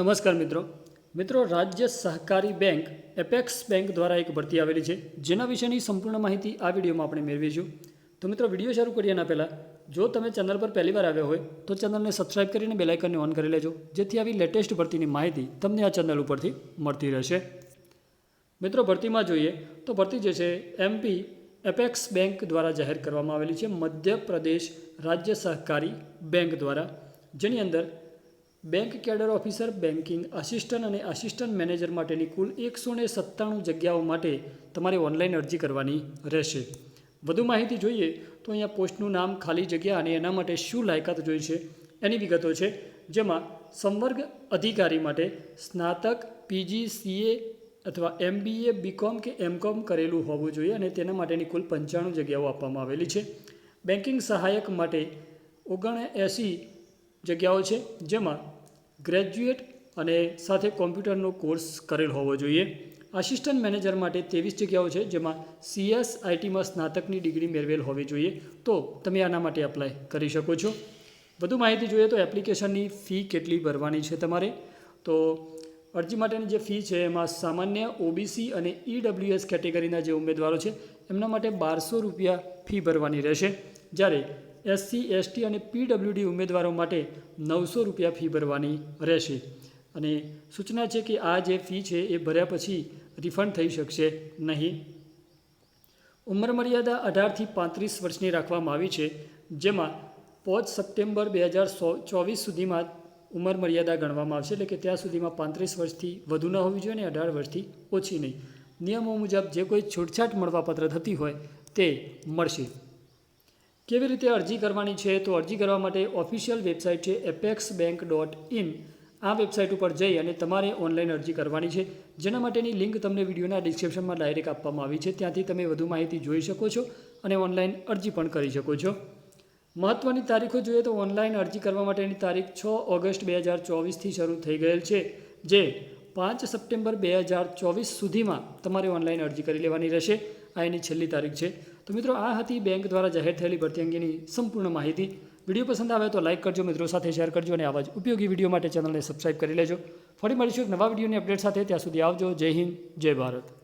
નમસ્કાર મિત્રો. મિત્રો, રાજ્ય સહકારી બેંક એપેક્સ બેંક દ્વારા એક ભરતી આવેલી છે, જેના વિશેની સંપૂર્ણ માહિતી આ વિડીયોમાં આપણે મેળવીશું. તો મિત્રો, વીડિયો શરૂ કરીએ એના પહેલાં, જો તમે ચેનલ પર પહેલી વાર આવ્યા હોય, તો ચેનલને સબસ્ક્રાઇબ કરીને બેલાઇકનને ઓન કરી લેજો, જેથી આવી લેટેસ્ટ ભરતીની માહિતી તમને આ ચેનલ ઉપરથી મળતી રહેશે. મિત્રો, ભરતીમાં જોઈએ તો ભરતી જે છે એમપી એપેક્સ બેંક દ્વારા જાહેર કરવામાં આવેલી છે, મધ્યપ્રદેશ રાજ્ય સહકારી બેંક દ્વારા, જેની અંદર bank cadre officer banking assistant અને આસિસ્ટન્ટ મેનેજર માટેની કુલ એકસો ને સત્તાણું જગ્યાઓ માટે તમારે ઓનલાઈન અરજી કરવાની રહેશે. વધુ માહિતી જોઈએ તો અહીંયા પોસ્ટનું નામ, ખાલી જગ્યા અને એના માટે શું લાયકાત જોઈ છે, એની વિગતો છે. જેમાં સંવર્ગ અધિકારી માટે સ્નાતક, પીજી, સીએ અથવા એમબીએ, બીકોમ કે એમકોમ કરેલું હોવું જોઈએ અને તેના માટેની કુલ પંચાણું જગ્યાઓ આપવામાં આવેલી છે. બેન્કિંગ સહાયક માટે ઓગણ એંસી જગ્યાઓ છે જેમાં ગ્રેજ્યુએટ અને સાથે કોમ્પ્યુટરનો કોર્સ કરેલ હોવો જોઈએ. આસિસ્ટન્ટ મેનેજર માટે ત્રેવીસ જગ્યાઓ છે જેમાં સીએસ આઈટીમાં સ્નાતકની ડિગ્રી મેળવેલ હોવી જોઈએ. તો તમે આના માટે એપ્લાય કરી શકો છો. વધુ માહિતી જોઈએ તો એપ્લિકેશનની ફી કેટલી ભરવાની છે તમારે? તો અરજી માટેની જે ફી છે એમાં સામાન્ય ઓબીસી અને ઈડબ્લ્યુએસ કેટેગરીના જે ઉમેદવારો છે, એમના માટે બારસો રૂપિયા ફી ભરવાની રહેશે. જ્યારે એસસી, એસટી અને પીડબ્લ્યુડી ઉમેદવારો માટે નવસો રૂપિયા ફી ભરવાની રહેશે. અને સૂચના છે કે આ જે ફી છે એ ભર્યા પછી રિફંડ થઈ શકશે નહીં. ઉંમર મર્યાદા અઢારથી પાંત્રીસ વર્ષની રાખવામાં આવી છે, જેમાં પાંચ સપ્ટેમ્બર બે હજાર સો ચોવીસ સુધીમાં ઉંમર મર્યાદા ગણવામાં આવશે, એટલે કે ત્યાં સુધીમાં પાંત્રીસ વર્ષથી વધુ ન હોવી જોઈએ અને અઢાર વર્ષથી ઓછી નહીં. નિયમો મુજબ જે કોઈ છૂટછાટ મળવાપત્ર થતી હોય તે મળશે. કેવી રીતે અરજી કરવાની છે તો અરજી કરવા માટે ઓફિશિયલ વેબસાઇટ છે એપેક્સ બેંક ડોટ ઇન આ વેબસાઇટ ઉપર જઈ અને તમારે ઓનલાઈન અરજી કરવાની છે. જેના માટેની લિંક તમને વિડીયોના ડિસ્ક્રિપ્શનમાં ડાયરેક્ટ આપવામાં આવી છે. ત્યાંથી તમે વધુ માહિતી જોઈ શકો છો અને ઓનલાઈન અરજી પણ કરી શકો છો. મહત્ત્વની તારીખો જોઈએ તો ઓનલાઈન અરજી કરવા માટેની તારીખ છ ઓગસ્ટ બે હજાર ચોવીસથી શરૂ થઈ ગયેલ છે. જે પાંચ સપ્ટેમ્બર બે હજાર ચોવીસ સુધીમાં તમારે ઓનલાઈન અરજી કરી લેવાની રહેશે. આ એની છેલ્લી તારીખ છે. તો મિત્રો, આ હતી બેંક દ્વારા જાહેર થયેલી ભરતી અંગેની સંપૂર્ણ માહિતી. વીડિયો પસંદ આવે તો લાઇક કરજો, મિત્રો સાથે શેર કરજો અને આવા જ ઉપયોગી વીડિયો માટે ચેનલને સબસ્ક્રાઈબ કરી લેજો. ફરી મળીશું એક નવા વિડીયોની અપડેટ સાથે. ત્યાં સુધી આવજો. જય હિન્દ, જય ભારત.